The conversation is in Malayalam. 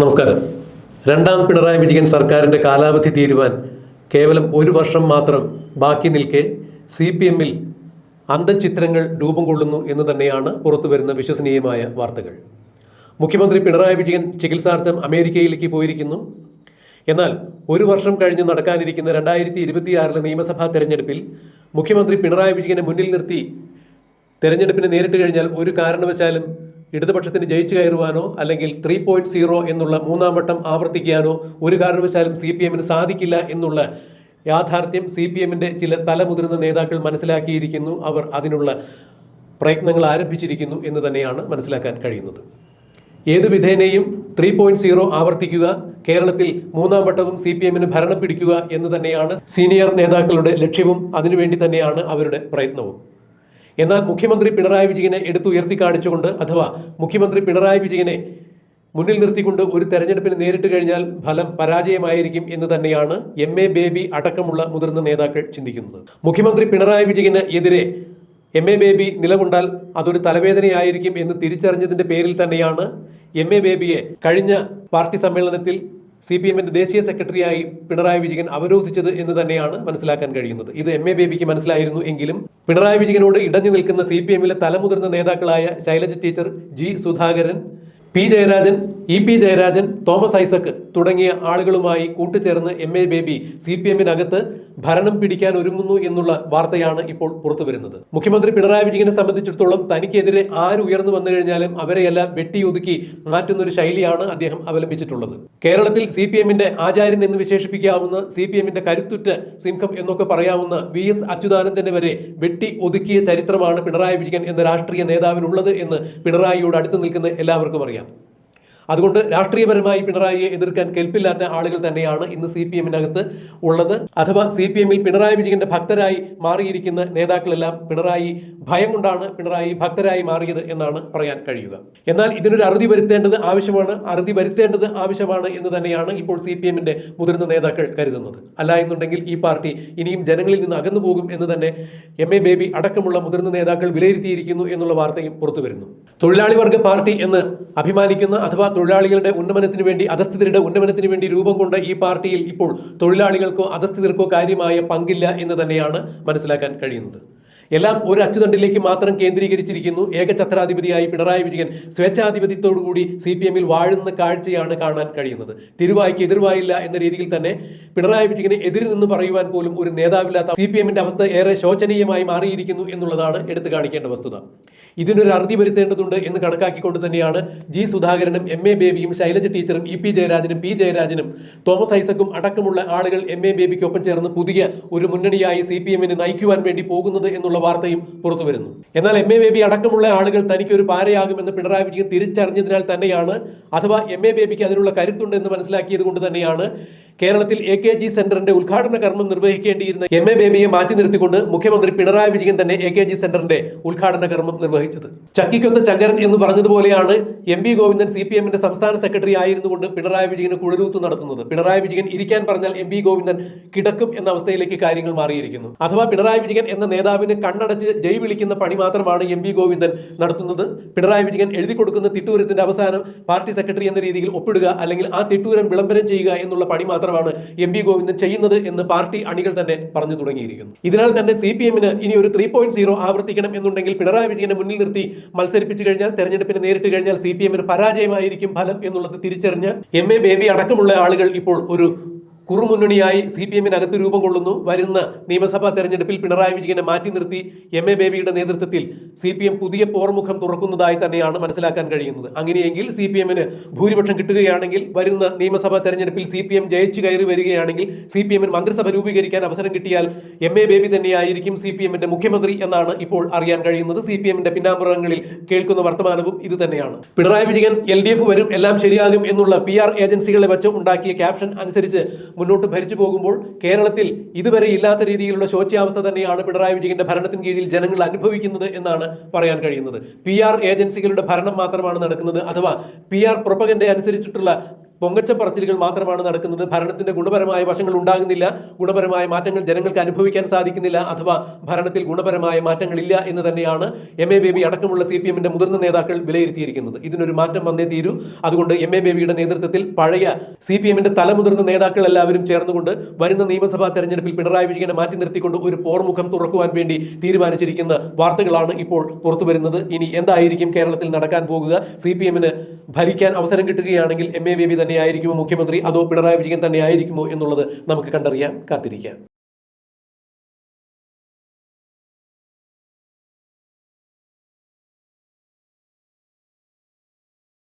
നമസ്കാരം. രണ്ടാം പിണറായി വിജയൻ സർക്കാരിന്റെ കാലാവധി തീരുവാൻ കേവലം ഒരു വർഷം മാത്രം ബാക്കി നിൽക്കെ സി പി എമ്മിൽ അന്തചിത്രങ്ങൾ രൂപം കൊള്ളുന്നു എന്ന് തന്നെയാണ് പുറത്തുവരുന്ന വിശ്വസനീയമായ വാർത്തകൾ. മുഖ്യമന്ത്രി പിണറായി വിജയൻ ചികിത്സാർത്ഥം അമേരിക്കയിലേക്ക് പോയിരിക്കുന്നു. എന്നാൽ ഒരു വർഷം കഴിഞ്ഞ് നടക്കാനിരിക്കുന്ന രണ്ടായിരത്തി ഇരുപത്തിയാറിലെ നിയമസഭാ തെരഞ്ഞെടുപ്പിൽ മുഖ്യമന്ത്രി പിണറായി വിജയനെ മുന്നിൽ നിർത്തി. തെരഞ്ഞെടുപ്പിനെ നേരിട്ട് കഴിഞ്ഞാൽ ഒരു കാരണവശാലും ഇടതുപക്ഷത്തിന് ജയിച്ചു കയറുവാനോ അല്ലെങ്കിൽ ത്രീ പോയിന്റ് സീറോ എന്നുള്ള മൂന്നാം വട്ടം ആവർത്തിക്കാനോ ഒരു കാരണവശാലും സി പി എമ്മിന് സാധിക്കില്ല എന്നുള്ള യാഥാർത്ഥ്യം സി പി എമ്മിന്റെ ചില തലമുതിർന്ന നേതാക്കൾ മനസ്സിലാക്കിയിരിക്കുന്നു. അവർ അതിനുള്ള പ്രയത്നങ്ങൾ ആരംഭിച്ചിരിക്കുന്നു എന്ന് തന്നെയാണ് മനസ്സിലാക്കാൻ കഴിയുന്നത്. ഏത് വിധേനയും ത്രീ പോയിന്റ് സീറോ ആവർത്തിക്കുക കേരളത്തിൽ മൂന്നാം വട്ടവും സി പി എമ്മിന് ഭരണം പിടിക്കുക എന്ന് തന്നെയാണ് സീനിയർ നേതാക്കളുടെ ലക്ഷ്യവും. അതിനുവേണ്ടി തന്നെയാണ് അവരുടെ പ്രയത്നവും. എന്നാൽ മുഖ്യമന്ത്രി പിണറായി വിജയനെ എടുത്തുയർത്തി കാണിച്ചുകൊണ്ട് അഥവാ മുഖ്യമന്ത്രി പിണറായി വിജയനെ മുന്നിൽ നിർത്തിക്കൊണ്ട് ഒരു തെരഞ്ഞെടുപ്പിന് നേരിട്ട് കഴിഞ്ഞാൽ ഫലം പരാജയമായിരിക്കും എന്ന് തന്നെയാണ് എം എ ബേബി അടക്കമുള്ള മുതിർന്ന നേതാക്കൾ ചിന്തിക്കുന്നത്. മുഖ്യമന്ത്രി പിണറായി വിജയന് എതിരെ എം എ ബേബി നിലകൊണ്ടാൽ അതൊരു തലവേദനയായിരിക്കും എന്ന് തിരിച്ചറിഞ്ഞതിന്റെ പേരിൽ തന്നെയാണ് എം എ ബേബിയെ കഴിഞ്ഞ പാർട്ടി സമ്മേളനത്തിൽ സി പി എമ്മിന്റെ ദേശീയ സെക്രട്ടറിയായി പിണറായി വിജയൻ അവരോധിച്ചത് എന്ന് തന്നെയാണ് മനസ്സിലാക്കാൻ കഴിയുന്നത്. ഇത് എം എ ബേബിക്ക് മനസ്സിലായിരുന്നു എങ്കിലും പിണറായി വിജയനോട് ഇടഞ്ഞു നിൽക്കുന്ന സി പി എമ്മിലെ തലമുതിർന്ന നേതാക്കളായ Shailaja teacher G Sudhakaran P Jayarajan E P Jayarajan Thomas Isaac തുടങ്ങിയ ആളുകളുമായി കൂട്ടുചേർന്ന് M A Baby C P എമ്മിനകത്ത് ഭരണം പിടിക്കാൻ ഒരുങ്ങുന്നു എന്നുള്ള വാർത്തയാണ് ഇപ്പോൾ പുറത്തു വരുന്നത്. മുഖ്യമന്ത്രി പിണറായി വിജയനെ സംബന്ധിച്ചിടത്തോളം തനിക്കെതിരെ ആര് ഉയർന്നു വന്നു കഴിഞ്ഞാലും അവരെയെല്ലാം വെട്ടിയൊതുക്കി മാറ്റുന്ന ഒരു ശൈലിയാണ് അദ്ദേഹം അവലംബിച്ചിട്ടുള്ളത്. കേരളത്തിൽ സി പി എമ്മിന്റെ ആചാര്യൻ എന്ന് വിശേഷിപ്പിക്കാവുന്ന സി പി എമ്മിന്റെ കരുത്തുറ്റ സിംഹം എന്നൊക്കെ പറയാവുന്ന വി എസ് അച്യുതാനന്ദനെ വരെ വെട്ടി ഒതുക്കിയ ചരിത്രമാണ് പിണറായി വിജയൻ എന്ന രാഷ്ട്രീയ നേതാവിനുള്ളത് എന്ന് പിണറായിയോട് അടുത്ത് നിൽക്കുന്ന എല്ലാവർക്കും അറിയാം. അതുകൊണ്ട് രാഷ്ട്രീയപരമായി പിണറായിയെ എതിർക്കാൻ കെൽപ്പില്ലാത്ത ആളുകൾ തന്നെയാണ് ഇന്ന് സി പി എമ്മിനകത്ത് ഉള്ളത്. അഥവാ സി പി എമ്മിൽ പിണറായി വിജയന്റെ ഭക്തരായി മാറിയിരിക്കുന്ന നേതാക്കളെല്ലാം പിണറായി ഭയം കൊണ്ടാണ് പിണറായി ഭക്തരായി മാറിയത് എന്നാണ് പറയാൻ കഴിയുക. എന്നാൽ ഇതിനൊരു അറുതി വരുത്തേണ്ടത് ആവശ്യമാണ്. അറുതി വരുത്തേണ്ടത് ആവശ്യമാണ് എന്ന് തന്നെയാണ് ഇപ്പോൾ സി പി എമ്മിന്റെ മുതിർന്ന നേതാക്കൾ കരുതുന്നത്. അല്ല എന്നുണ്ടെങ്കിൽ ഈ പാർട്ടി ഇനിയും ജനങ്ങളിൽ നിന്ന് അകന്നു പോകും എന്ന് തന്നെ എം എ ബേബി അടക്കമുള്ള മുതിർന്ന നേതാക്കൾ വിലയിരുത്തിയിരിക്കുന്നു എന്നുള്ള വാർത്തയും പുറത്തു വരുന്നു തൊഴിലാളി വർഗ പാർട്ടി എന്ന് അഭിമാനിക്കുന്ന അഥവാ തൊഴിലാളികളുടെ ഉന്നമനത്തിന് വേണ്ടി അധസ്ഥിതരുടെ ഉന്നമനത്തിന് വേണ്ടി രൂപം കൊണ്ട ഈ പാർട്ടിയിൽ ഇപ്പോൾ തൊഴിലാളികൾക്കോ അധസ്ഥിതർക്കോ കാര്യമായ പങ്കില്ല എന്ന് തന്നെയാണ് മനസ്സിലാക്കാൻ കഴിയുന്നത്. എല്ലാം ഒരു അച്ചുതണ്ടിലേക്ക് മാത്രം കേന്ദ്രീകരിച്ചിരിക്കുന്നു. ഏകഛത്രാധിപതിയായി പിണറായി വിജയൻ സ്വേച്ഛാധിപത്യത്തോടുകൂടി സി പി എമ്മിൽ വാഴുന്ന കാഴ്ചയാണ് കാണാൻ കഴിയുന്നത്. തിരുവായ്ക്ക് എതിർവായില്ല എന്ന രീതിയിൽ തന്നെ പിണറായി വിജയനെ എതിരിൽ നിന്ന് പറയുവാൻ പോലും ഒരു നേതാവില്ലാത്ത സി പി എമ്മിന്റെ അവസ്ഥ ഏറെ ശോചനീയമായി മാറിയിരിക്കുന്നു എന്നുള്ളതാണ് എടുത്തു കാണിക്കേണ്ട വസ്തുത. ഇതിനൊരു അറുതി വരുത്തേണ്ടതുണ്ട് എന്ന് കണക്കാക്കിക്കൊണ്ട് തന്നെയാണ് ജി സുധാകരനും എം എ ബേബിയും ശൈലജ ടീച്ചറും ഇ പി ജയരാജനും പി ജയരാജനും തോമസ് ഐസക്കും അടക്കമുള്ള ആളുകൾ എം എ ബേബിക്കൊപ്പം ചേർന്ന് പുതിയ ഒരു മുന്നണിയായി സി പി എമ്മിനെ നയിക്കുവാൻ വേണ്ടി പോകുന്നത് എന്നുള്ള വാർത്തയും പുറത്തു വരുന്നു. എന്നാൽ എം എ ബേബി അടക്കമുള്ള ആളുകൾ തനിക്ക് ഒരു പാരയാകുമെന്ന് പിണറായി വിജയൻ തിരിച്ചറിഞ്ഞതിനാൽ തന്നെയാണ് അഥവാ എം എ ബേബിക്ക് അതിനുള്ള കരുത്തുണ്ടെന്ന് മനസ്സിലാക്കിയത് കൊണ്ട് തന്നെയാണ് കേരളത്തിൽ എ കെ ജി സെന്ററിന്റെ ഉദ്ഘാടന കർമ്മം നിർവഹിക്കേണ്ടിയിരുന്ന എം എ ബേബിയെ മാറ്റി നിർത്തിക്കൊണ്ട് മുഖ്യമന്ത്രി പിണറായി വിജയൻ തന്നെ എ കെ ജി സെന്ററിന്റെ ഉദ്ഘാടന കർമ്മം നിർവഹിച്ചത്. ചക്കിക്കൊത്ത ചങ്കരൻ എന്ന് പറഞ്ഞതുപോലെയാണ് M P Govindan C P എമ്മിന്റെ സംസ്ഥാന സെക്രട്ടറി ആയിരുന്നുകൊണ്ട് പിണറായി വിജയന് കുഴലൂത്ത് നടത്തുന്നത്. പിണറായി വിജയൻ ഇരിക്കാൻ പറഞ്ഞാൽ എം പി ഗോവിന്ദൻ കിടക്കും എന്ന അവസ്ഥയിലേക്ക് കാര്യങ്ങൾ മാറിയിരിക്കുന്നു. അഥവാ പിണറായി വിജയൻ എന്ന നേതാവിന് കണ്ണടച്ച് ജയ് വിളിക്കുന്ന പണി മാത്രമാണ് എം പി ഗോവിന്ദൻ നടത്തുന്നത്. പിണറായി വിജയൻ എഴുതി കൊടുക്കുന്ന തിട്ടൂരത്തിന്റെ അവസാനം പാർട്ടി സെക്രട്ടറി എന്ന രീതിയിൽ ഒപ്പിടുക അല്ലെങ്കിൽ ആ തിട്ടൂരം വിളംബരം ചെയ്യുക എന്നുള്ള പണി മാത്രമാണ് എം പി ഗോവിന്ദൻ ചെയ്യുന്നത് എന്ന് പാർട്ടി അണികൾ തന്നെ പറഞ്ഞു തുടങ്ങിയിരിക്കുന്നു. ഇതിനാൽ തന്നെ സി പി എമ്മിന് ഇനി ഒരു ത്രീ പോയിന്റ് സീറോ ആവർത്തിക്കണം എന്നുണ്ടെങ്കിൽ പിണറായി വിജയനെ മുന്നിൽ നിർത്തി മത്സരിപ്പിച്ചു കഴിഞ്ഞാൽ തെരഞ്ഞെടുപ്പിന് നേരിട്ട് കഴിഞ്ഞാൽ സി പി എമ്മിന് പരാജയമായിരിക്കും ഫലം എന്നുള്ളത് തിരിച്ചറിഞ്ഞ് എം എ ബേബി അടക്കമുള്ള ആളുകൾ ഇപ്പോൾ ഒരു കുറുമുന്നണിയായി സി പി എമ്മിനകത്ത് രൂപം കൊള്ളുന്നു. വരുന്ന നിയമസഭാ തെരഞ്ഞെടുപ്പിൽ പിണറായി വിജയനെ മാറ്റി നിർത്തി എം എ ബേബിയുടെ നേതൃത്വത്തിൽ സി പി എം പുതിയ പോർമുഖം തുറക്കുന്നതായി തന്നെയാണ് മനസ്സിലാക്കാൻ കഴിയുന്നത്. അങ്ങനെയെങ്കിൽ സി പി എമ്മിന് ഭൂരിപക്ഷം കിട്ടുകയാണെങ്കിൽ വരുന്ന നിയമസഭാ തെരഞ്ഞെടുപ്പിൽ സി പി എം ജയിച്ചു കയറി വരികയാണെങ്കിൽ സി പി എമ്മിന് മന്ത്രിസഭ രൂപീകരിക്കാൻ അവസരം കിട്ടിയാൽ എം എ ബേബി തന്നെയായിരിക്കും സി പി എമ്മിന്റെ മുഖ്യമന്ത്രി എന്നാണ് ഇപ്പോൾ അറിയാൻ കഴിയുന്നത്. സി പി എമ്മിന്റെ പിന്നാമ്പുറങ്ങളിൽ കേൾക്കുന്ന വർത്തമാനവും ഇത് തന്നെയാണ്. Pinarayi Vijayan L D F വരും എല്ലാം ശരിയാകും എന്നുള്ള പി ആർ ഏജൻസികളെ വെച്ച് ഉണ്ടാക്കിയ ക്യാപ്ഷൻ അനുസരിച്ച് മുന്നോട്ട് ഭരിച്ചു പോകുമ്പോൾ കേരളത്തിൽ ഇതുവരെ ഇല്ലാത്ത രീതിയിലുള്ള ശോച്യാവസ്ഥ തന്നെയാണ് പിണറായി വിജയന്റെ ഭരണത്തിന് കീഴിൽ ജനങ്ങൾ അനുഭവിക്കുന്നത് എന്നാണ് പറയാൻ കഴിയുന്നത്. പി ഏജൻസികളുടെ ഭരണം മാത്രമാണ് നടക്കുന്നത്. അഥവാ പി ആർ അനുസരിച്ചിട്ടുള്ള പൊങ്ങച്ച പറച്ചിലുകൾ മാത്രമാണ് നടക്കുന്നത്. ഭരണത്തിന്റെ ഗുണപരമായ വശങ്ങൾ ഉണ്ടാകുന്നില്ല. ഗുണപരമായ മാറ്റങ്ങൾ ജനങ്ങൾക്ക് അനുഭവിക്കാൻ സാധിക്കുന്നില്ല. അഥവാ ഭരണത്തിൽ ഗുണപരമായ മാറ്റങ്ങളില്ല എന്ന് തന്നെയാണ് എം എ ബേബി അടക്കമുള്ള സി പി എമ്മിന്റെ മുതിർന്ന നേതാക്കൾ വിലയിരുത്തിയിരിക്കുന്നത്. ഇതിനൊരു മാറ്റം വന്നേ തീരൂ. അതുകൊണ്ട് എം എ ബേബിയുടെ നേതൃത്വത്തിൽ പഴയ സി പി എമ്മിന്റെ തലമുതിർന്ന നേതാക്കൾ എല്ലാവരും ചേർന്നുകൊണ്ട് വരുന്ന നിയമസഭാ തെരഞ്ഞെടുപ്പിൽ പിണറായി വിജയനെ മാറ്റി നിർത്തിക്കൊണ്ട് ഒരു പോർമുഖം തുറക്കുവാൻ വേണ്ടി തീരുമാനിച്ചിരിക്കുന്ന വാർത്തകളാണ് ഇപ്പോൾ പുറത്തുവരുന്നത്. ഇനി എന്തായിരിക്കും കേരളത്തിൽ നടക്കാൻ പോകുക? സി പി എമ്മിന് ഭരിക്കാൻ അവസരം കിട്ടുകയാണെങ്കിൽ എം എ ബേബി തന്നെയായിരിക്കുമോ മുഖ്യമന്ത്രി? അതോ പിണറായി വിജയൻ തന്നെയായിരിക്കുമോ എന്നുള്ളത് നമുക്ക് കണ്ടറിയാൻ കാത്തിരിക്കാം.